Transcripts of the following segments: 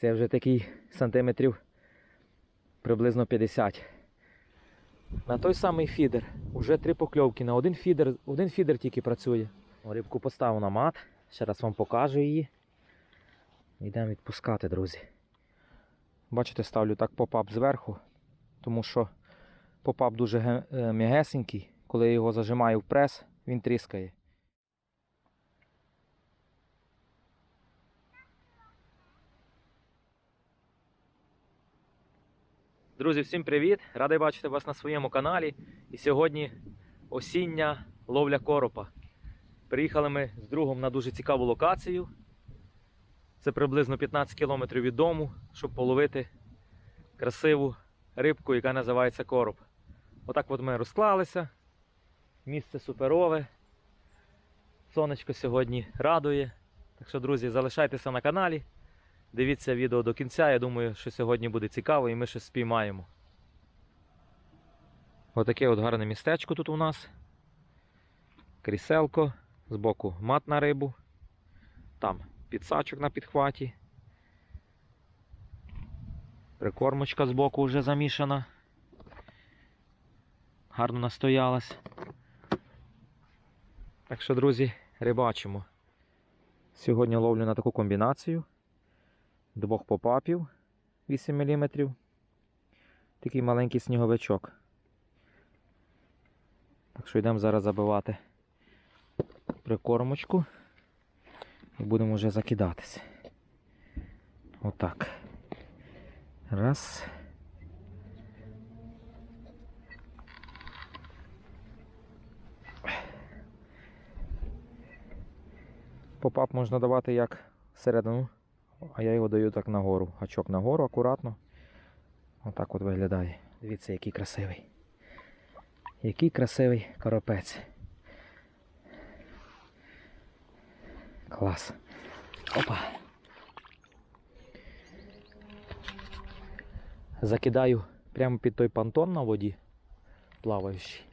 Це вже такий сантиметрів приблизно 50. На той самий фідер. Уже три покльовки. На один фідер, один фідер тільки працює. Рибку поставив на мат. Ще раз вам покажу її. Йдемо відпускати, друзі. Бачите, ставлю так попап зверху, тому що попап дуже е, м'ягесенький. Коли я його зажимаю в прес, він тріскає. Друзі, всім привіт! Радий бачити вас на своєму каналі. І сьогодні осіння ловля коропа. Приїхали ми з другом на дуже цікаву локацію. Це приблизно 15 кілометрів від дому, щоб половити красиву рибку, яка називається короб. Отак от ми розклалися. Місце суперове. Сонечко сьогодні радує. Так що, друзі, залишайтеся на каналі. Дивіться відео до кінця. Я думаю, що сьогодні буде цікаво і ми щось спіймаємо. Отаке от гарне містечко тут у нас. Кріселко, збоку мат на рибу. Там підсачок на підхваті. Прикормочка збоку вже замішана. Гарно настоялась. Так що, друзі, рибачимо. Сьогодні ловлю на таку комбінацію. Двох попапів 8 мм. Такий маленький сніговичок. Так що йдемо зараз забивати прикормочку і будемо вже закидатися. Отак. Раз. Попап можна давати як всередину, а я його даю так нагору. Гачок нагору, акуратно. Отак от виглядає. Дивіться, який красивий. Який красивий коропець. Клас. Опа. Закидаю прямо під той понтон на воді, плаваючий.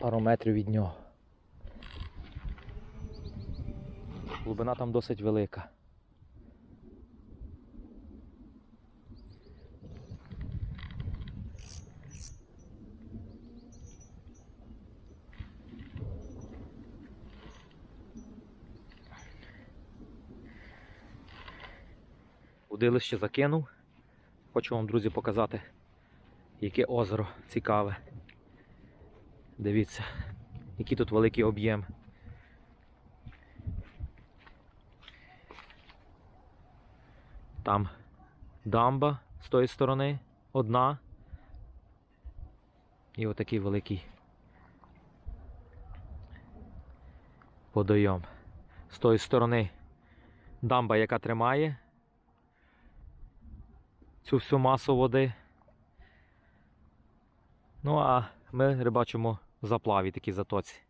Пару метрів від нього. Глибина там досить велика. Удилище закинув. Хочу вам, друзі, показати, яке озеро цікаве. Дивіться, який тут великий об'єм. Там дамба з тої сторони одна. І отакий великий водойом. З тої сторони дамба, яка тримає цю всю масу води. Ну, а ми рибачимо заплаві такій затоці.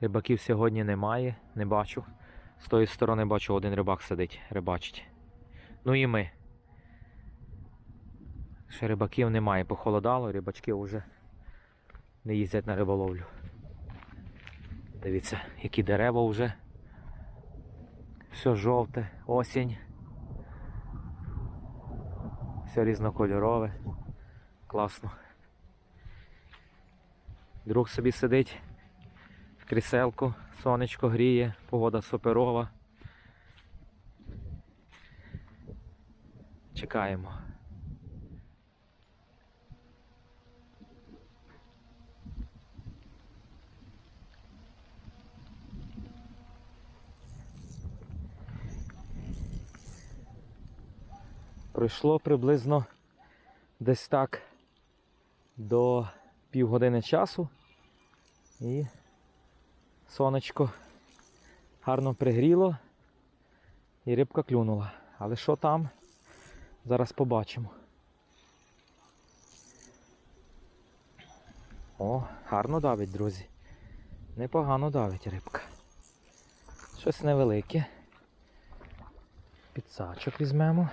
Рибаків сьогодні немає, не бачу. З тої сторони бачу, один рибак сидить, рибачить. Ну і ми. Ще рибаків немає, похолодало, рибачки вже не їздять на риболовлю. Дивіться, які дерева вже. Все жовте, осінь. Все різнокольорове. Класно. Друг собі сидить кріселку, сонечко гріє, погода суперова. Чекаємо. Пройшло приблизно десь так до півгодини часу. І сонечко гарно пригріло і рибка клюнула. Але що там? Зараз побачимо. О, гарно давить, друзі. Непогано давить рибка. Щось невелике. Підсачок візьмемо.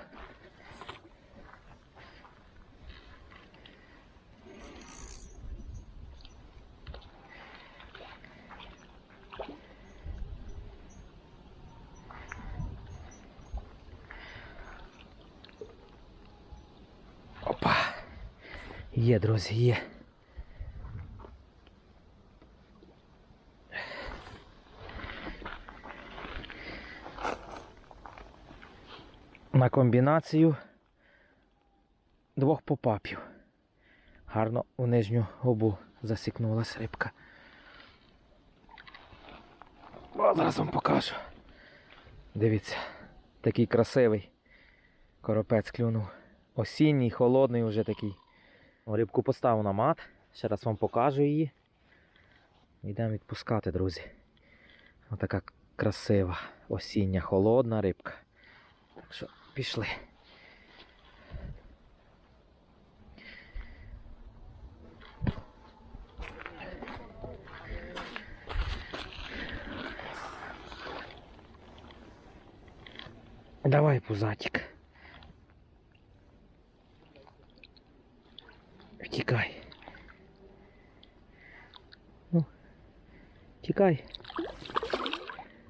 Є, друзі, є. На комбінацію двох попапів. Гарно у нижню губу засікнулась рибка. О, зараз вам покажу. Дивіться, такий красивий коропець клюнув. Осінній, холодний вже такий. Рибку поставив на мат. Ще раз вам покажу її. Йдемо відпускати, друзі. Отака красива осіння, холодна рибка. Так що пішли. Давай, пузатик. Втікай. Ну, тікай.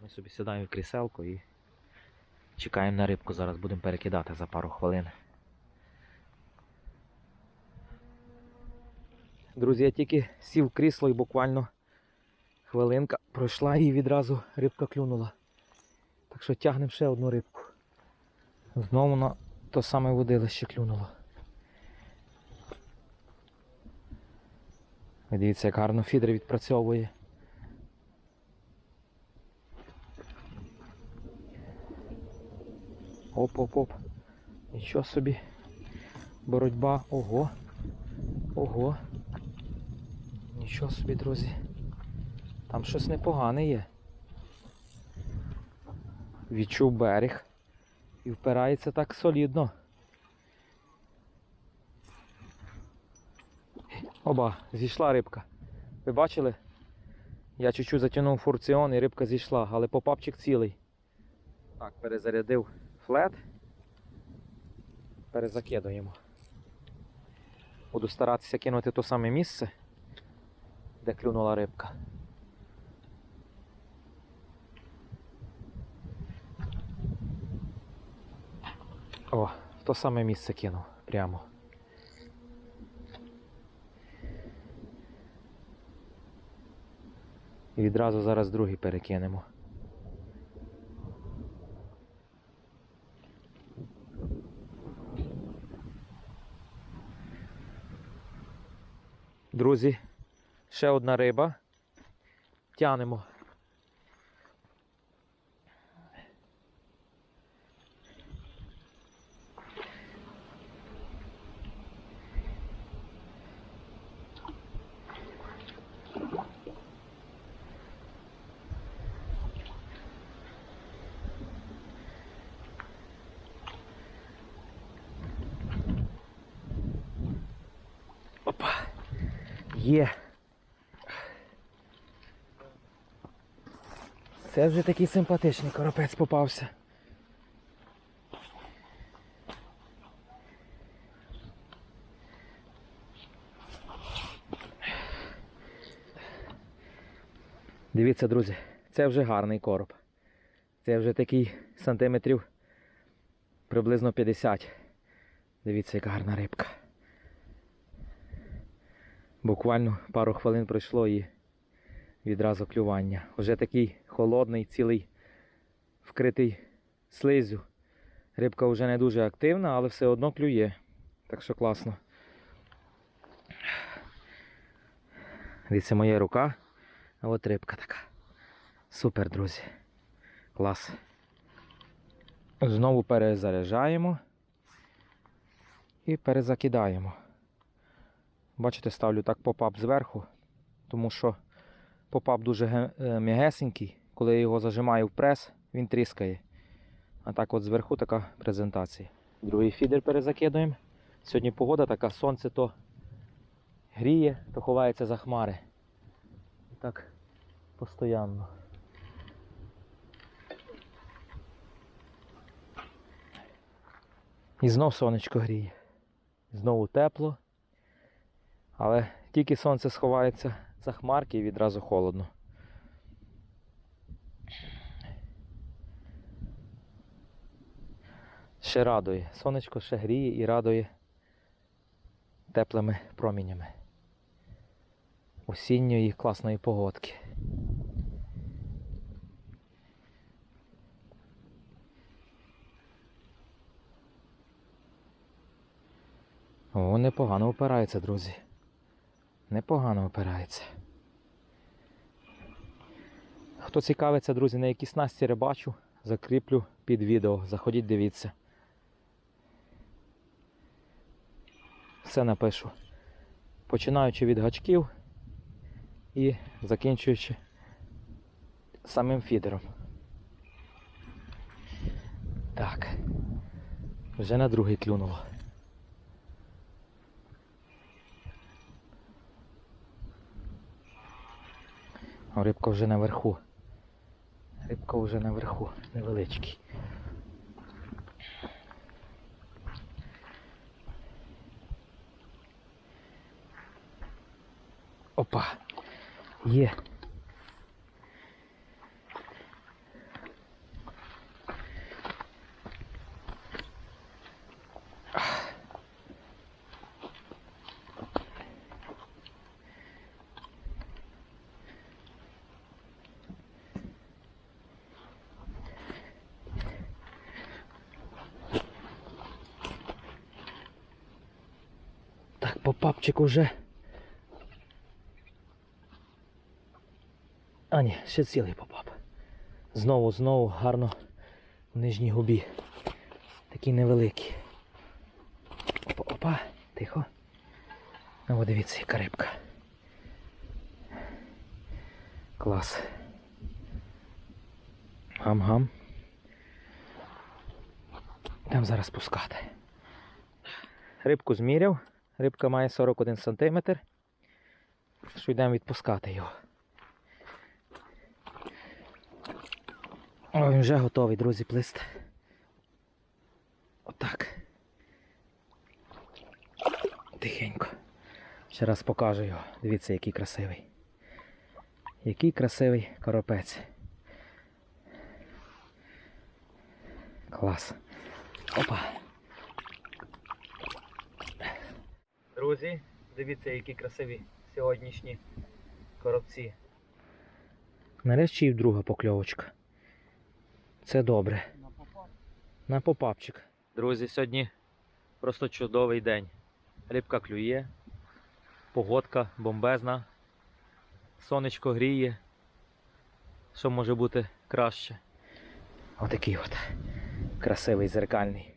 Ми собі сідаємо в кріселку і чекаємо на рибку. Зараз будемо перекидати за пару хвилин. Друзі, я тільки сів крісло і буквально хвилинка пройшла і відразу рибка клюнула. Так що тягнемо ще одну рибку. Знову на то саме водилище клюнуло. Дивіться, як гарно фідер відпрацьовує. Оп-оп-оп. Нічого собі. Боротьба. Ого. Ого. Нічого собі, друзі. Там щось непогане є. Відчув берег. І впирається так солідно. Оба, зійшла рибка. Ви бачили? Я чуть-чуть затягнув фурціон і рибка зійшла, але попапчик цілий. Так, перезарядив флет. Перезакидуємо. Буду старатися кинути то саме місце, де клюнула рибка. О, в то саме місце кинув прямо. І відразу зараз другий перекинемо. Друзі, ще одна риба. Тянемо. Опа. Є. Це вже такий симпатичний коропець попався. Дивіться, друзі, це вже гарний короб. Це вже такий сантиметрів приблизно 50. Дивіться, яка гарна рибка. Буквально пару хвилин пройшло і відразу клювання. Вже такий холодний, цілий вкритий слизю. Рибка вже не дуже активна, але все одно клює. Так що класно. Дивіться, моя рука. А от рибка така. Супер, друзі. Клас. Знову перезаряджаємо і перезакидаємо. Бачите, ставлю так попап зверху, тому що попап дуже е, м'ягесенький. Коли я його зажимаю в прес, він тріскає. А так от зверху така презентація. Другий фідер перезакидуємо. Сьогодні погода така, сонце то гріє, то ховається за хмари. І так постоянно. І знов сонечко гріє. Знову тепло. Але тільки сонце сховається за хмарки і відразу холодно. Ще радує. Сонечко ще гріє і радує теплими промінями. Осінньої класної погодки. О, непогано опирається, друзі. Непогано опирається. Хто цікавиться, друзі, на які снасті рибачу, закріплю під відео. Заходіть, дивіться. Все напишу. Починаючи від гачків і закінчуючи самим фідером. Так. Вже на другий клюнуло. О, Рибка вже наверху. Рибка вже наверху, невеличкий. Опа! Є. Так, попапчик уже. А ні, ще цілий попап. Знову, знову гарно в нижній губі. Такий невеликий. Опа, опа, тихо. Ну, от дивіться, яка рибка. Клас. Гам-гам. Йдемо зараз пускати. Рибку зміряв. Рибка має 41 см. Що йдемо відпускати його. О, він вже готовий, друзі, плисти. Отак. Тихенько. Ще раз покажу його. Дивіться, який красивий. Який красивий коропець. Клас. Опа. Друзі, дивіться, які красиві сьогоднішні коробці. Нарешті і друга покльовочка. Це добре. На попапчик. Друзі, сьогодні просто чудовий день. Рибка клює, погодка бомбезна, сонечко гріє. Що може бути краще? Отакий от красивий зеркальний